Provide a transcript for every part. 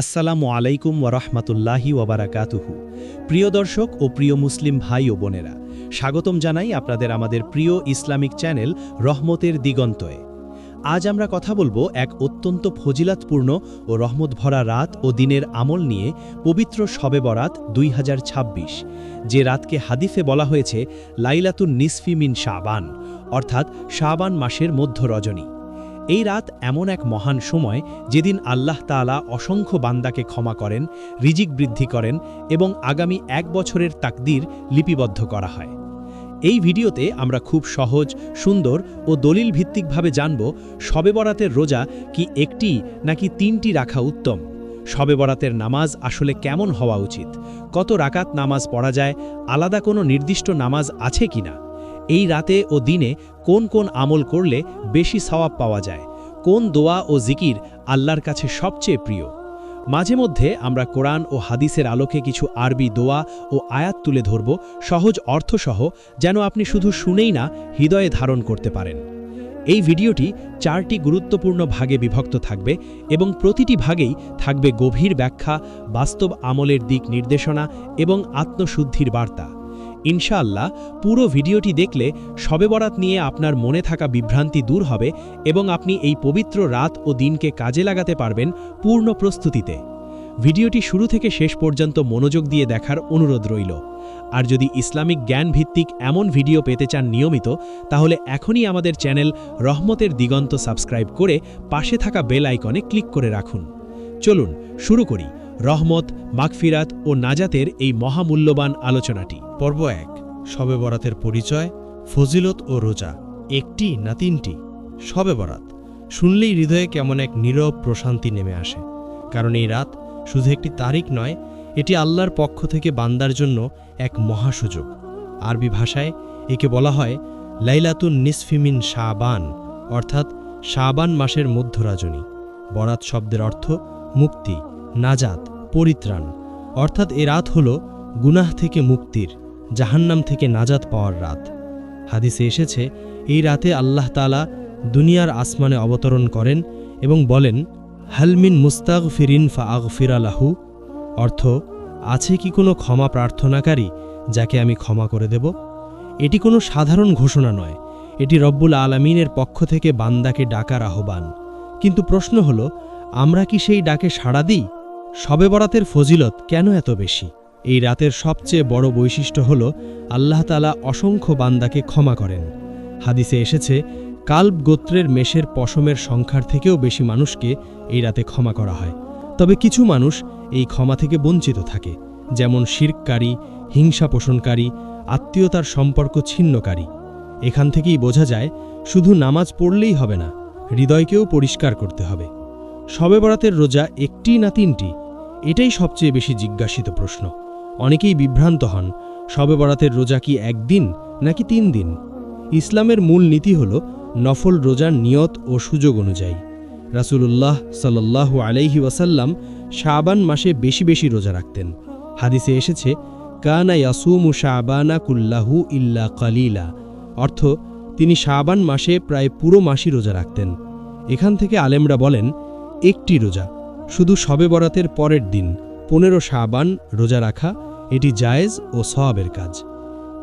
আসসালামু আলাইকুম ওরহমতুল্লাহি ওবারাকাতুহু প্রিয় দর্শক ও প্রিয় মুসলিম ভাই ও বোনেরা, স্বাগতম জানাই আপনাদের আমাদের প্রিয় ইসলামিক চ্যানেল রহমতের দিগন্তয়ে। আজ আমরা কথা বলব এক অত্যন্ত ফজিলাতপূর্ণ ও রহমত ভরা রাত ও দিনের আমল নিয়ে পবিত্র শবে বরাত দুই হাজার ছাব্বিশ, যে রাতকে হাদিফে বলা হয়েছে লাইলাতুন নিসফি মিন শাবান, অর্থাৎ শাবান মাসের মধ্য রজনী এই রাত এমন এক মহান সময় যেদিন আল্লাহ তাআলা অসংখ্য বান্দাকে ক্ষমা করেন, রিজিক বৃদ্ধি করেন এবং আগামী এক বছরের তাকদির লিপিবদ্ধ করা হয়। এই ভিডিওতে আমরা খুব সহজ, সুন্দর ও দলিল ভিত্তিকভাবে জানব শবে বরাতের রোজা কি একটি নাকি তিনটি রাখা উত্তম শবে বরাতের নামাজ আসলে কেমন হওয়া উচিত, কত রাকাত নামাজ পড়া যায়, আলাদা কোনো নির্দিষ্ট নামাজ আছে কিনা। এই রাতে ও দিনে কোন কোন আমল করলে বেশি সওয়াব পাওয়া যায়, কোন দোয়া ও জিকির আল্লাহর কাছে সবচেয়ে প্রিয়? মাঝে মধ্যে আমরা কোরআন ও হাদিসের আলোকে কিছু আরবি দোয়া ও আয়াত তুলে ধরব, সহজ অর্থসহ, যেন আপনি শুধু শুনেই না হৃদয়ে ধারণ করতে পারেন। এই ভিডিওটি চারটি গুরুত্বপূর্ণ ভাগে বিভক্ত থাকবে এবং প্রতিটি ভাগেই থাকবে গভীর ব্যাখ্যা, বাস্তব আমলের দিক নির্দেশনা এবং আত্মশুদ্ধির বার্তা। ইনশাআল্লাহ পুরো ভিডিওটি দেখলে শবে বরাত নিয়ে আপনার মনে থাকা বিভ্রান্তি দূর হবে এবং আপনি এই পবিত্র রাত ও দিনকে কাজে লাগাতে পারবেন পূর্ণ প্রস্তুতিতে। ভিডিওটি শুরু থেকে শেষ পর্যন্ত মনোযোগ দিয়ে দেখার অনুরোধ রইল। আর যদি ইসলামিক জ্ঞান ভিত্তিক এমন ভিডিও পেতে চান নিয়মিত, তাহলে এখনই আমাদের চ্যানেল রহমতের দিগন্ত সাবস্ক্রাইব করে পাশে থাকা বেল আইকনে ক্লিক করে রাখুন। চলুন, শুরু করি। রহমত, মাগফিরাত ও নাজাতের এই মহামূল্যবান আলোচনাটি। পর্ব এক, শবে বরাতের পরিচয়, ফজিলত ও রোজা। একটি না তিনটি? শবে বরাত। শুনলেই হৃদয়ে কেমন এক নীরব প্রশান্তি নেমে আসে। কারণ এই রাত শুধু একটি তারিখ নয়, এটি আল্লাহর পক্ষ থেকে বান্দার জন্য এক মহাসুযোগ। আরবি ভাষায় একে বলা হয় লাইলাতুন নিসফিমিন শাবান, অর্থাৎ শাবান মাসের মধ্যরাজনী। বরাত শব্দের অর্থ মুক্তি। নাজাত, পরিত্রাণ। অর্থাৎ এ রাত হল গুনাহ থেকে মুক্তির, জাহান্নাম থেকে নাজাত পাওয়ার রাত। হাদিসে এসেছে, এই রাতে আল্লাহ তালা দুনিয়ার আসমানে অবতরণ করেন এবং বলেন হালমিন মুস্তাগ ফিরিন ফা আগফিরালাহু অর্থ, আছে কি কোনো ক্ষমা প্রার্থনাকারী যাকে আমি ক্ষমা করে দেব? এটি কোনো সাধারণ ঘোষণা নয়। এটি রব্বুল আলমিনের পক্ষ থেকে বান্দাকে ডাকার আহ্বান। কিন্তু প্রশ্ন হল, আমরা কি সেই ডাকে সাড়া দিই? শবে বরাতের ফজিলত কেন এত বেশি? এই রাতের সবচেয়ে বড় বৈশিষ্ট্য হল আল্লাহ তালা অসংখ্য বান্দাকে ক্ষমা করেন। হাদিসে এসেছে, কাল্ব গোত্রের মেষের পশমের সংখ্যার থেকেও বেশি মানুষকে এই রাতে ক্ষমা করা হয়। তবে কিছু মানুষ এই ক্ষমা থেকে বঞ্চিত থাকে, যেমন শির্ককারী হিংসা পোষণকারী আত্মীয়তার সম্পর্ক ছিন্নকারী। এখান থেকেই বোঝা যায়, শুধু নামাজ পড়লেই হবে না, হৃদয়কেও পরিষ্কার করতে হবে। শবে বরাতের রোজা একটি না তিনটি? এটাই সবচেয়ে বেশি জিজ্ঞাসিত প্রশ্ন। অনেকেই বিভ্রান্ত হন, শবে বরাতের রোজা কি একদিন নাকি তিন দিন? ইসলামের মূল নীতি হল নফল রোজার নিয়ত ও সুযোগ অনুযায়ী। রাসূলুল্লাহ সাল্লাল্লাহু আলাইহি ওয়াসাল্লাম শাবান মাসে বেশি বেশি রোজা রাখতেন। হাদিসে এসেছে, কানা ইয়াসুমু শাবানা কুল্লাহু ইল্লা কালিলা। অর্থ, তিনি শাবান মাসে প্রায় পুরো মাসই রোজা রাখতেন। এখান থেকে আলেমরা বলেন একটি রোজা শুধু শবে বরাতের পরের দিন পনেরো শাবান রোজা রাখা এটি জায়েজ ও সওয়াবের কাজ।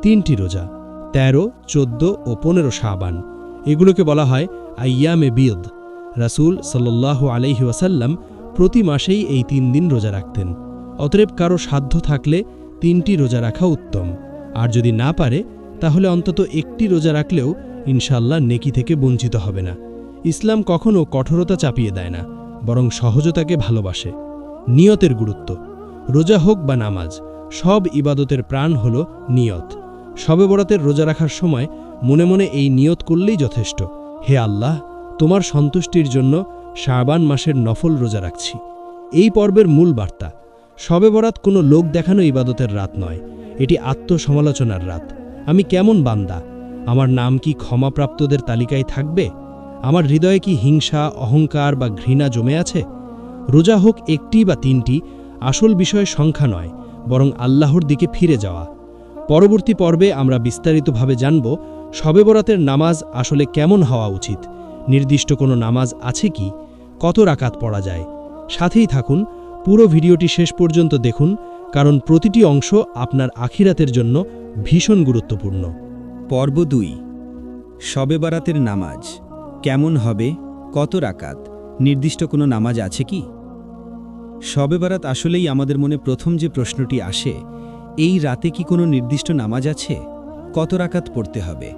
তিনটি রোজা ১৩, চোদ্দ ও পনেরো শাবান এগুলোকে বলা হয় আইয়ামে বিয়দ। রাসূল সাল্লাল্লাহু আলাইহি ওয়াসাল্লাম প্রতি মাসেই এই তিন দিন রোজা রাখতেন। অতএব কারও সাধ্য থাকলে তিনটি রোজা রাখা উত্তম। আর যদি না পারে তাহলে অন্তত একটি রোজা রাখলেও ইনশাল্লাহ নেকি থেকে বঞ্চিত হবে না। ইসলাম কখনও কঠোরতা চাপিয়ে দেয় না। বরং সহজতাকে ভালোবাসে। নিয়তের গুরুত্ব। রোজা হোক বা নামাজ, সব ইবাদতের প্রাণ হল নিয়ত। শবে বরাতের রোজা রাখার সময় মনে মনে এই নিয়ত করলেই যথেষ্ট। হে আল্লাহ, তোমার সন্তুষ্টির জন্য শাবান মাসের নফল রোজা রাখছি। এই পর্বের মূল বার্তা শবে বরাত কোনো লোক দেখানো ইবাদতের রাত নয়, এটি আত্মসমালোচনার রাত। আমি কেমন বান্দা? আমার নাম কি ক্ষমাপ্রাপ্তদের তালিকায় থাকবে? আমার হৃদয়ে কি হিংসা, অহংকার বা ঘৃণা জমে আছে? রোজা হোক একটি বা তিনটি, আসল বিষয় সংখ্যা নয়, বরং আল্লাহর দিকে ফিরে যাওয়া। পরবর্তী পর্বে আমরা বিস্তারিতভাবে জানব, শবে বরাতের নামাজ আসলে কেমন হওয়া উচিত? নির্দিষ্ট কোনো নামাজ আছে কি? কত রাকাত পড়া যায়? সাথেই থাকুন, পুরো ভিডিওটি শেষ পর্যন্ত দেখুন, কারণ প্রতিটি অংশ আপনার আখিরাতের জন্য ভীষণ গুরুত্বপূর্ণ। পর্ব দুই, শবে বারাতের নামাজ। কেমন হবে? কত রাকাত? নির্দিষ্ট কোনো নামাজ আছে কি? শবে বারাত আসলেই আমাদের মনে প্রথম যে প্রশ্নটি আসে, এই রাতে কি কোনো নির্দিষ্ট নামাজ আছে? কত রাকাত পড়তে হবে?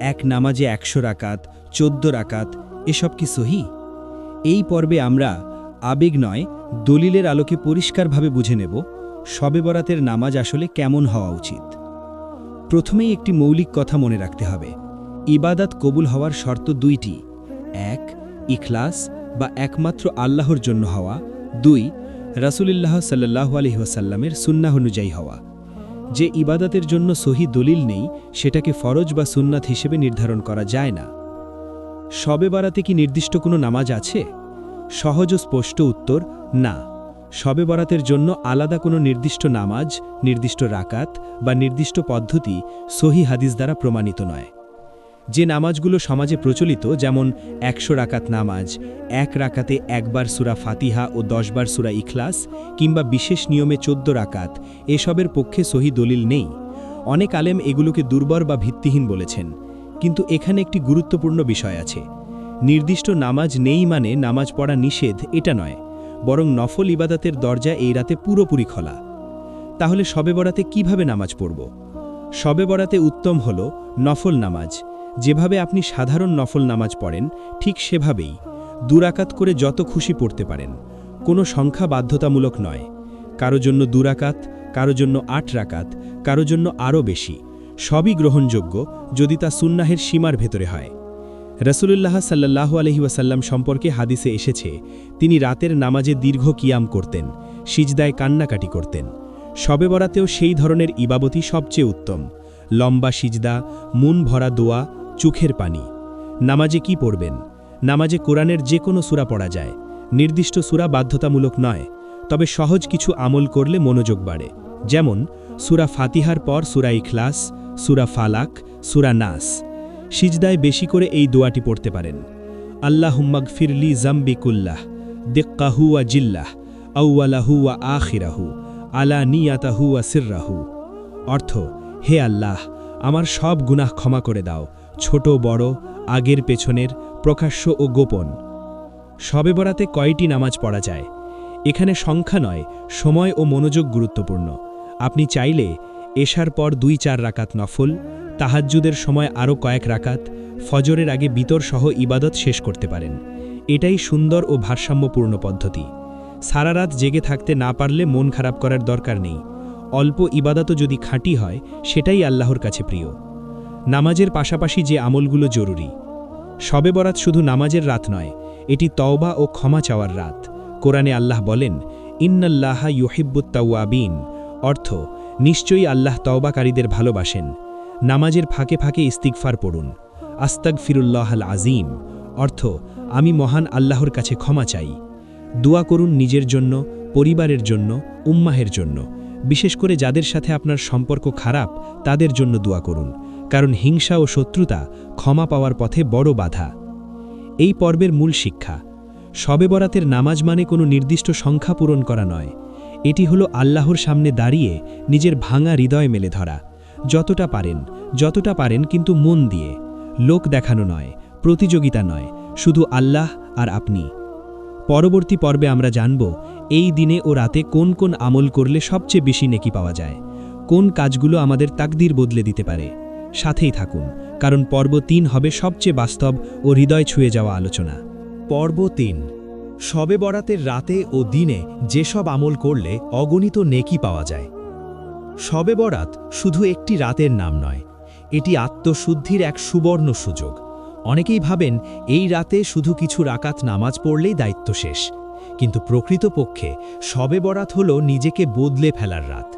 এক নামাজে একশো রাকাত, চোদ্দ রাকাত, এসব কি সহি? এই পর্বে আমরা আবেগ নয়, দলিলের আলোকে পরিষ্কারভাবে বুঝে নেব শবে বরাতের নামাজ আসলে কেমন হওয়া উচিত। প্রথমেই একটি মৌলিক কথা মনে রাখতে হবে। ইবাদাত কবুল হওয়ার শর্ত দুইটি। এক, ইখলাস বা একমাত্র আল্লাহর জন্য হওয়া। দুই, রাসুলিল্লাহ সাল্লাহ আলহিহাসাল্লামের সুন্নাহ অনুযায়ী হওয়া। যে ইবাদাতের জন্য সহি দলিল নেই, সেটাকে ফরজ বা সুন্নাত হিসেবে নির্ধারণ করা যায় না। শবে বারাতে কি নির্দিষ্ট কোনো নামাজ আছে? সহজ ও স্পষ্ট উত্তর, না। শবে বরাতের জন্য আলাদা কোনো নির্দিষ্ট নামাজ, নির্দিষ্ট রাকাত বা নির্দিষ্ট পদ্ধতি সহি হাদিস দ্বারা প্রমাণিত নয়। যে নামাজগুলো সমাজে প্রচলিত, যেমন একশো রাকাত নামাজ, এক রাকাতে একবার সুরা ফাতিহা ও দশবার সুরা ইখলাস, কিংবা বিশেষ নিয়মে চোদ্দ রাকাত, এসবের পক্ষে সহি দলিল নেই। অনেক আলেম এগুলোকে দুর্বল বা ভিত্তিহীন বলেছেন। কিন্তু এখানে একটি গুরুত্বপূর্ণ বিষয় আছে। নির্দিষ্ট নামাজ নেই মানে নামাজ পড়া নিষেধ, এটা নয়। বরং নফল ইবাদাতের দরজা এই রাতে পুরোপুরি খোলা। তাহলে শবে বরাতে কীভাবে নামাজ পড়ব? শবে বরাতে উত্তম হল নফল নামাজ। যেভাবে আপনি সাধারণ নফল নামাজ পড়েন, ঠিক সেভাবেই দুরাকাত করে যত খুশি পড়তে পারেন। কোনো সংখ্যা বাধ্যতামূলক নয়। কারও জন্য দুরাকাত, কারও জন্য আট রাকাত, কারও জন্য আরও বেশি, সবই গ্রহণযোগ্য যদি তা সুন্নাহের সীমার ভেতরে হয়। রসুলুল্লাহ সাল্লাহ আলহি ওয়াসাল্লাম সম্পর্কে হাদিসে এসেছে, তিনি রাতের নামাজে দীর্ঘ কিয়াম করতেন, সিজদায় কান্নাকাটি করতেন। শবে বরাতেও সেই ধরনের ইবাবতী সবচেয়ে উত্তম। লম্বা সিজদা, মুন ভরা দোয়া চোখের পানি। নামাজে কি পড়বেন? নামাজে কোরআনের যে কোনো সুরা পড়া যায়। নির্দিষ্ট সুরা বাধ্যতামূলক নয়, তবে সহজ কিছু আমল করলে মনোযোগ বাড়ে। যেমন, সুরা ফাতিহার পর সুরা ইখলাস, সুরা ফালাক, সুরা নাস। সিজদায় বেশি করে এই দোয়াটি পড়তে পারেন। আল্লাহ আল্লাহুম্মাগ ফিরলি জাম্বিকুল্লাহ দেক্কাহু ওয়া জিল্লাহ, আউওয়ালাহু ওয়া আখিরাহু, আলা নিয়াতাহু ওয়া সিররাহু। অর্থ, হে আল্লাহ, আমার সব গুনাহ ক্ষমা করে দাও ছোট, বড়, আগের পেছনের, প্রকাশ্য ও গোপন। শবে বরাতে কয়টি নামাজ পড়া যায়? এখানে সংখ্যা নয়, সময় ও মনোযোগ গুরুত্বপূর্ণ। আপনি চাইলে এশার পর দুই চার রাকাত নফল, তাহাজ্জুদের সময় আরও কয়েক রাকাত, ফজরের আগে বিতর সহ ইবাদত শেষ করতে পারেন। এটাই সুন্দর ও ভারসাম্যপূর্ণ পদ্ধতি। সারা রাত জেগে থাকতে না পারলে মন খারাপ করার দরকার নেই। অল্প ইবাদতও যদি খাঁটি হয়, সেটাই আল্লাহর কাছে প্রিয়। নামাজের পাশাপাশি যে আমলগুলো জরুরি। শবে বরাত শুধু নামাজের রাত নয়, এটি তওবা ও ক্ষমা চাওয়ার রাত। কোরআনে আল্লাহ বলেন, ইন্নাল্লাহা ইউহিব্বুত্তাওয়াবিন অর্থ, নিশ্চয়ই আল্লাহ তওবাকারীদের ভালোবাসেন। নামাজের ফাঁকে ফাঁকে ইস্তিগফার পড়ুন। আস্তাক ফিরুল্লাহ আল আজিম অর্থ, আমি মহান আল্লাহর কাছে ক্ষমা চাই। দোয়া করুন নিজের জন্য, পরিবারের জন্য, উম্মাহের জন্য। বিশেষ করে যাদের সাথে আপনার সম্পর্ক খারাপ, তাদের জন্য দোয়া করুন। কারণ হিংসা ও শত্রুতা ক্ষমা পাওয়ার পথে বড় বাধা। এই পর্বের মূল শিক্ষা শবে বরাতের নামাজ মানে কোনো নির্দিষ্ট সংখ্যা পূরণ করা নয়। এটি হলো আল্লাহর সামনে দাঁড়িয়ে নিজের ভাঙা হৃদয় মেলে ধরা। যতটা পারেন যতটা পারেন কিন্তু মন দিয়ে। লোক দেখানো নয়, প্রতিযোগিতা নয়, শুধু আল্লাহ আর আপনি। পরবর্তী পর্বে আমরা জানব, এই দিনে ও রাতে কোন কোন আমল করলে সবচেয়ে বেশি নেকি পাওয়া যায়? কোন কাজগুলো আমাদের তাকদির বদলে দিতে পারে? সাথেই থাকুন, কারণ পর্ব তিন হবে সবচেয়ে বাস্তব ও হৃদয় ছুঁয়ে যাওয়া আলোচনা। পর্ব তিন। শবে বরাতের রাতে ও দিনে যেসব আমল করলে অগণিত নেকি পাওয়া যায়। শবে বরাত শুধু একটি রাতের নাম নয়, এটি আত্মশুদ্ধির এক সুবর্ণ সুযোগ। অনেকেই ভাবেন, এই রাতে শুধু কিছু রাকাত নামাজ পড়লেই দায়িত্ব শেষ। কিন্তু প্রকৃতপক্ষে শবে বরাত হল নিজেকে বদলে ফেলার রাত।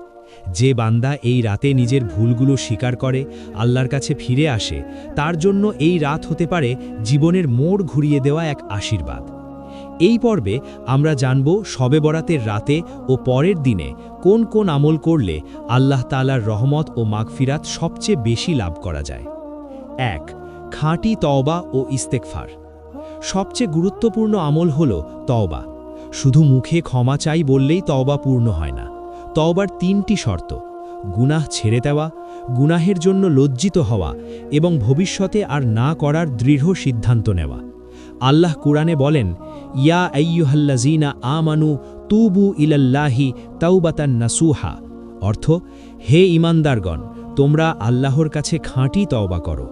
যে বান্দা এই রাতে নিজের ভুলগুলো স্বীকার করে, আল্লাহর কাছে ফিরে আসে, তার জন্য এই রাত হতে পারে জীবনের মোড় ঘুরিয়ে দেওয়া এক আশীর্বাদ। এই পর্বে আমরা জানব শবে বরাতের রাতে ও পরের দিনে কোন কোন আমল করলে আল্লাহ তালার রহমত ও মাগফিরাত সবচেয়ে বেশি লাভ করা যায়। এক, খাঁটি তওবা ও ইস্তেকফার সবচেয়ে গুরুত্বপূর্ণ আমল হল তওবা। শুধু মুখে ক্ষমা চাই বললেই তওবা পূর্ণ হয় না। তওবার তিনটি শর্ত। গুনাহ ছেড়ে দেওয়া, গুনাহের জন্য লজ্জিত হওয়া এবং ভবিষ্যতে আর না করার দৃঢ় সিদ্ধান্ত নেওয়া। আল্লাহ কুরআনে বলেন, ইয়া আইয়ুহাল্লাজিনা আমানু তুবু ইলাল্লাহি তাওবাতান নাসুহা। অর্থ, হে ইমানদারগণ তোমরা আল্লাহর কাছে খাঁটি তওবা করো।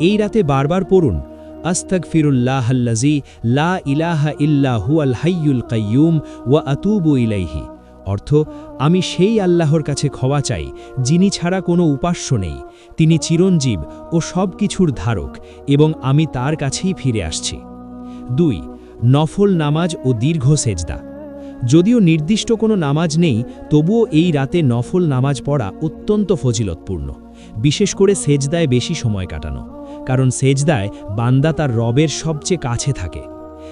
এই রাতে বারবার পড়ুন আস্তাগফিরুল্লাহাল্লাজি লা ইলাহা ইল্লা হুয়াল হাইয়ুল কাইয়ুম ওয়া আতুবু ইলাইহি। অর্থ, আমি সেই আল্লাহর কাছে ক্ষমা চাই, যিনি ছাড়া কোনো উপাস্য নেই। তিনি চিরঞ্জীব ও সব কিছুর ধারক, এবং আমি তার কাছেই ফিরে আসছি। দুই, নফল নামাজ ও দীর্ঘ সেজদা। যদিও নির্দিষ্ট কোনো নামাজ নেই, তবুও এই রাতে নফল নামাজ পড়া অত্যন্ত ফজিলতপূর্ণ। বিশেষ করে সেজদায় বেশি সময় কাটানো, কারণ সেজদায় বান্দা তার রবের সবচেয়ে কাছে থাকে।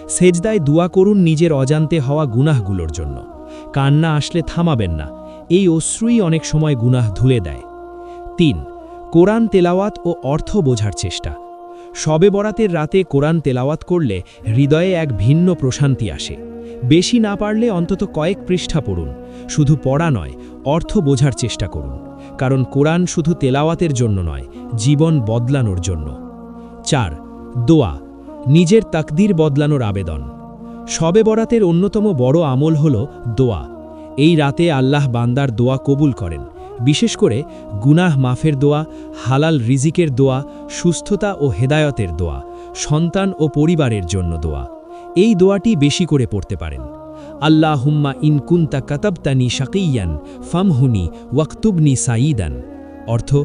সেজদায় দোয়া করুন নিজের অজান্তে হওয়া গুনাহগুলোর জন্য। কান্না আসলে থামাবেন না। এই অশ্রুই অনেক সময় গুনাহ ধুলে দেয়। তিন, কোরআন তেলাওয়াত ও অর্থ বোঝার চেষ্টা। শবে বরাতের রাতে কোরআন তেলাওয়াত করলে হৃদয়ে এক ভিন্ন প্রশান্তি আসে। বেশি না পারলে অন্তত কয়েক পৃষ্ঠা পড়ুন। শুধু পড়া নয়, অর্থ বোঝার চেষ্টা করুন। কারণ কোরআন শুধু তেলাওয়াতের জন্য নয়, জীবন বদলানোর জন্য। চার, দোয়া, নিজের তাকদির বদলানোর আবেদন। শবে বরাতের অন্যতম বড় আমল হল দোয়া। এই রাতে আল্লাহ বান্দার দোয়া কবুল করেন। বিশেষ করে গুনাহ মাফের দোয়া, হালাল রিজিকের দোয়া, সুস্থতা ও হেদায়তের দোয়া, সন্তান ও পরিবারের জন্য দোয়া। এই দোয়াটি বেশি করে পড়তে পারেন। আল্লাহ হুম্মা ইনকুন্তা কাতাবতানি শাকিয়ান ফামহুনি ওয়াক্তুবনি সাঈদান। অর্থ,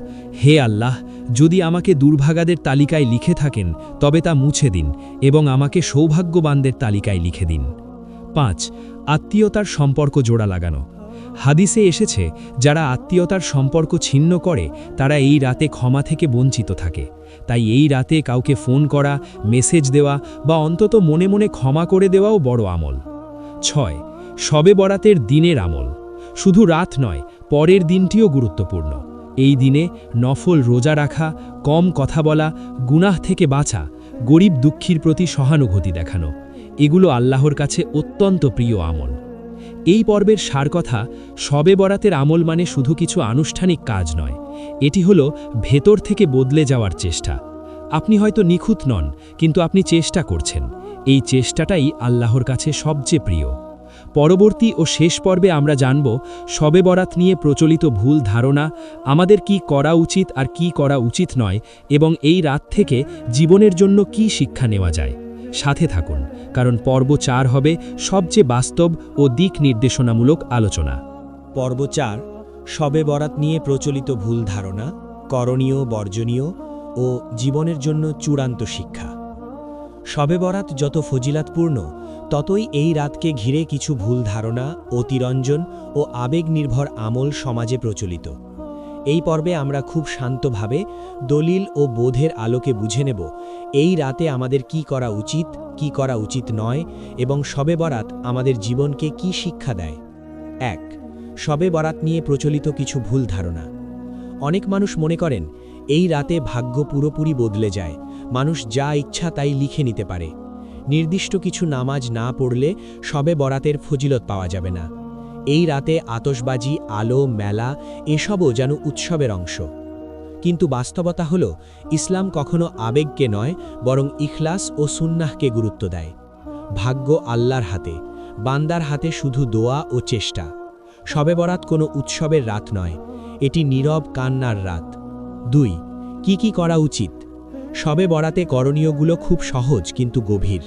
হে আল্লাহ, যদি আমাকে দুর্ভাগাদের তালিকায় লিখে থাকেন, তবে তা মুছে দিন এবং আমাকে সৌভাগ্যবানদের তালিকায় লিখে দিন। পাঁচ, আত্মীয়তার সম্পর্ক জোড়া লাগানো। হাদিসে এসেছে, যারা আত্মীয়তার সম্পর্ক ছিন্ন করে, তারা এই রাতে ক্ষমা থেকে বঞ্চিত থাকে। তাই এই রাতে কাউকে ফোন করা, মেসেজ দেওয়া বা অন্তত মনে মনে ক্ষমা করে দেওয়াও বড় আমল। ছয় শবে বরাতের দিনের আমল। শুধু রাত নয়, পরের দিনটিও গুরুত্বপূর্ণ। এই দিনে নফল রোজা রাখা, কম কথা বলা, গুনাহ থেকে বাঁচা, গরিব দুঃখীর প্রতি সহানুভূতি দেখানো, এগুলো আল্লাহর কাছে অত্যন্ত প্রিয় আমল। এই পর্বের সার কথা শবে বরাতের আমল মানে শুধু কিছু আনুষ্ঠানিক কাজ নয়, এটি হলো ভেতর থেকে বদলে যাওয়ার চেষ্টা। আপনি হয়তো নিখুঁত নন, কিন্তু আপনি চেষ্টা করছেন, এই চেষ্টাটাই আল্লাহর কাছে সবচেয়ে প্রিয়। পরবর্তী ও শেষ পর্বে আমরা জানব শবে বরাত নিয়ে প্রচলিত ভুল ধারণা, আমাদের কি করা উচিত আর কি করা উচিত নয়, এবং এই রাত থেকে জীবনের জন্য কি শিক্ষা নেওয়া যায়। সাথে থাকুন, কারণ পর্ব চার হবে সবচেয়ে বাস্তব ও দিক নির্দেশনামূলক আলোচনা। পর্ব চার, শবে বরাত নিয়ে প্রচলিত ভুল ধারণা, করণীয়, বর্জনীয় ও জীবনের জন্য চূড়ান্ত শিক্ষা। শবে বরাত যত ফজিলাতপূর্ণ ততই এই রাতকে ঘিরে কিছু ভুল ধারণা, অতিরঞ্জন ও আবেগ নির্ভর আমল সমাজে প্রচলিত। এই পর্বে আমরা খুব শান্তভাবে দলিল ও বোধের আলোকে বুঝে নেব, এই রাতে আমাদের কি করা উচিত, কি করা উচিত নয় এবং শবে বরাত আমাদের জীবনকে কি শিক্ষা দেয়। এক শবে বরাত নিয়ে প্রচলিত কিছু ভুল ধারণা। অনেক মানুষ মনে করেন, এই রাতে ভাগ্য পুরোপুরি বদলে যায়, মানুষ যা ইচ্ছা তাই লিখে নিতে পারে। নির্দিষ্ট কিছু নামাজ না পড়লে শবে বরাতের ফজিলত পাওয়া যাবে না। এই রাতে আতসবাজি আলো, মেলা এসবও যেন উৎসবের অংশ। কিন্তু বাস্তবতা হল, ইসলাম কখনো আবেগকে নয়, বরং ইখলাস ও সুন্নাহকে গুরুত্ব দেয়। ভাগ্য আল্লাহর হাতে, বান্দার হাতে শুধু দোয়া ও চেষ্টা। শবে বরাত কোনো উৎসবের রাত নয়, এটি নীরব কান্নার রাত। দুই, কি কি করা উচিত? শবে বরাতে করণীয়গুলো খুব সহজ কিন্তু গভীর।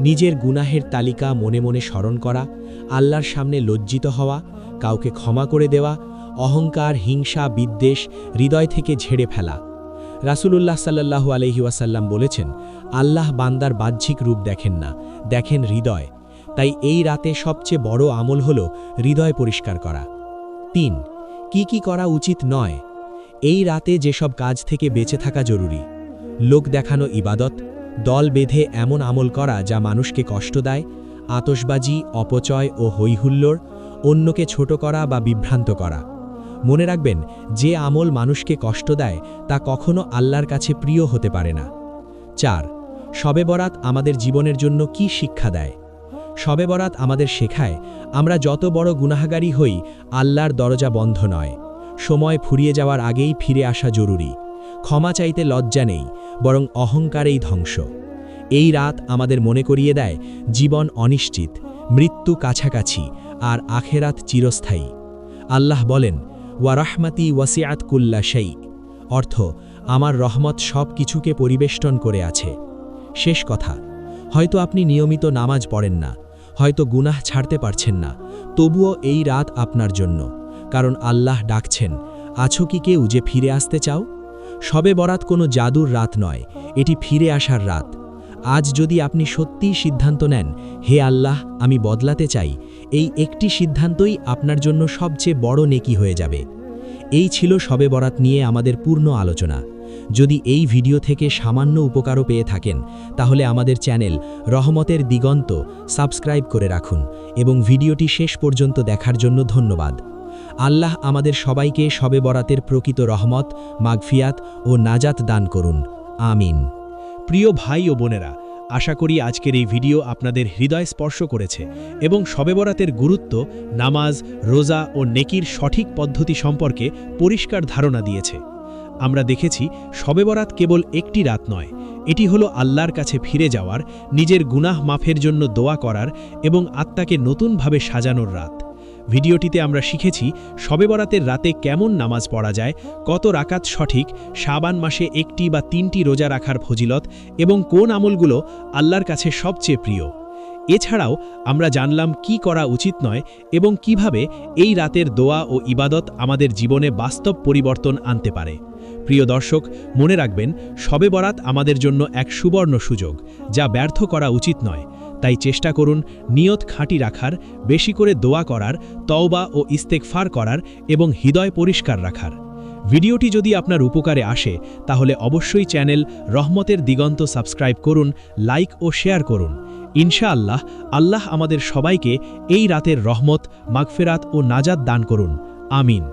নিজের গুনাহের তালিকা মনে মনে স্মরণ করা, আল্লাহর সামনে লজ্জিত হওয়া, কাউকে ক্ষমা করে দেওয়া, অহংকার, হিংসা, বিদ্বেষ, হৃদয় থেকে ঝেড়ে ফেলা। রাসূলুল্লাহ সাল্লাল্লাহু আলহি ওয়াসাল্লাম বলেছেন, আল্লাহ বান্দার বাহ্যিক রূপ দেখেন না, দেখেন হৃদয়। তাই এই রাতে সবচেয়ে বড় আমল হল হৃদয় পরিষ্কার করা। তিন, কি কি করা উচিত নয়? এই রাতে যেসব কাজ থেকে বেঁচে থাকা জরুরি। লোক দেখানো ইবাদত, দল বেঁধে এমন আমল করা যা মানুষকে কষ্ট দেয় আতসবাজি অপচয় ও হৈহুল্লোড়, অন্যকে ছোট করা বা বিভ্রান্ত করা। মনে রাখবেন, যে আমল মানুষকে কষ্ট দেয়, তা কখনো আল্লাহর কাছে প্রিয় হতে পারে না। চার, শবে বরাত আমাদের জীবনের জন্য কি শিক্ষা দেয়? শবে বরাত আমাদের শেখায়, আমরা যত বড় গুনাহাগারী হই, আল্লাহর দরজা বন্ধ নয়। সময় ফুরিয়ে যাওয়ার আগেই ফিরে আসা জরুরি। ক্ষমা চাইতে লজ্জা নেই বরং অহংকারেই ধ্বংস। এই রাত আমাদের মনে করিয়ে দেয়, জীবন অনিশ্চিত, মৃত্যু কাছাকাছি, আর আখেরাত চিরস্থায়ী। আল্লাহ বলেন ওয়ারাহমাতি ওয়াসিয়াত কুল্লা সেই অর্থ, আমার রহমত সব কিছুকে পরিবেষ্টন করে আছে। শেষ কথা, হয়তো আপনি নিয়মিত নামাজ পড়েন না, হয়তো গুনাহ ছাড়তে পারছেন না, তবুও এই রাত আপনার জন্য। কারণ আল্লাহ ডাকছেন, আছো কি কেউ যে ফিরে আসতে চাও? সবে বরাত কোনো জাদুর রাত নয়, এটি ফিরে আসার রাত। আজ যদি আপনি সত্যিই সিদ্ধান্ত নেন, হে আল্লাহ, আমি বদলাতে চাই, এই একটি সিদ্ধান্তই আপনার জন্য সবচেয়ে বড় নেকি হয়ে যাবে। এই ছিল সবে বরাত নিয়ে আমাদের পূর্ণ আলোচনা। যদি এই ভিডিও থেকে সামান্য উপকারও পেয়ে থাকেন, তাহলে আমাদের চ্যানেল রহমতের দিগন্ত সাবস্ক্রাইব করে রাখুন এবং ভিডিওটি শেষ পর্যন্ত দেখার জন্য ধন্যবাদ। আল্লাহ আমাদের সবাইকে সবে বরাতের প্রকৃত রহমত, মাগফিয়াত ও নাজাত দান করুন। আমিন। প্রিয় ভাই ও বোনেরা, আশা করি আজকের এই ভিডিও আপনাদের হৃদয় স্পর্শ করেছে এবং শবে বরাতের গুরুত্ব, নামাজ, রোজা ও নেকির সঠিক পদ্ধতি সম্পর্কে পরিষ্কার ধারণা দিয়েছে। আমরা দেখেছি শবে বরাত কেবল একটি রাত নয়, এটি হলো আল্লাহর কাছে ফিরে যাওয়ার, নিজের গুনাহ মাফের জন্য দোয়া করার এবং আত্মাকে নতুনভাবে সাজানোর রাত। ভিডিওটিতে আমরা শিখেছি শবে বরাতের রাতে কেমন নামাজ পড়া যায়, কত রাকাত সঠিক, শাবান মাসে একটি বা তিনটি রোজা রাখার ফজিলত এবং কোন আমলগুলো আল্লাহর কাছে সবচেয়ে প্রিয়। এছাড়াও আমরা জানলাম কি করা উচিত নয় এবং কীভাবে এই রাতের দোয়া ও ইবাদত আমাদের জীবনে বাস্তব পরিবর্তন আনতে পারে। প্রিয় দর্শক, মনে রাখবেন শবে বরাত আমাদের জন্য এক সুবর্ণ সুযোগ যা ব্যর্থ করা উচিত নয়। তাই চেষ্টা করুন নিয়ত খাঁটি রাখার, বেশি করে দোয়া করার, তওবা ও ইস্তেকফার করার এবং হৃদয় পরিষ্কার রাখার। ভিডিওটি যদি আপনার উপকারে আসে, তাহলে অবশ্যই চ্যানেল রহমতের দিগন্ত সাবস্ক্রাইব করুন, লাইক ও শেয়ার করুন। ইনশাআল্লাহ, আল্লাহ আমাদের সবাইকে এই রাতের রহমত, মাগফেরাত ও নাজাত দান করুন। আমিন।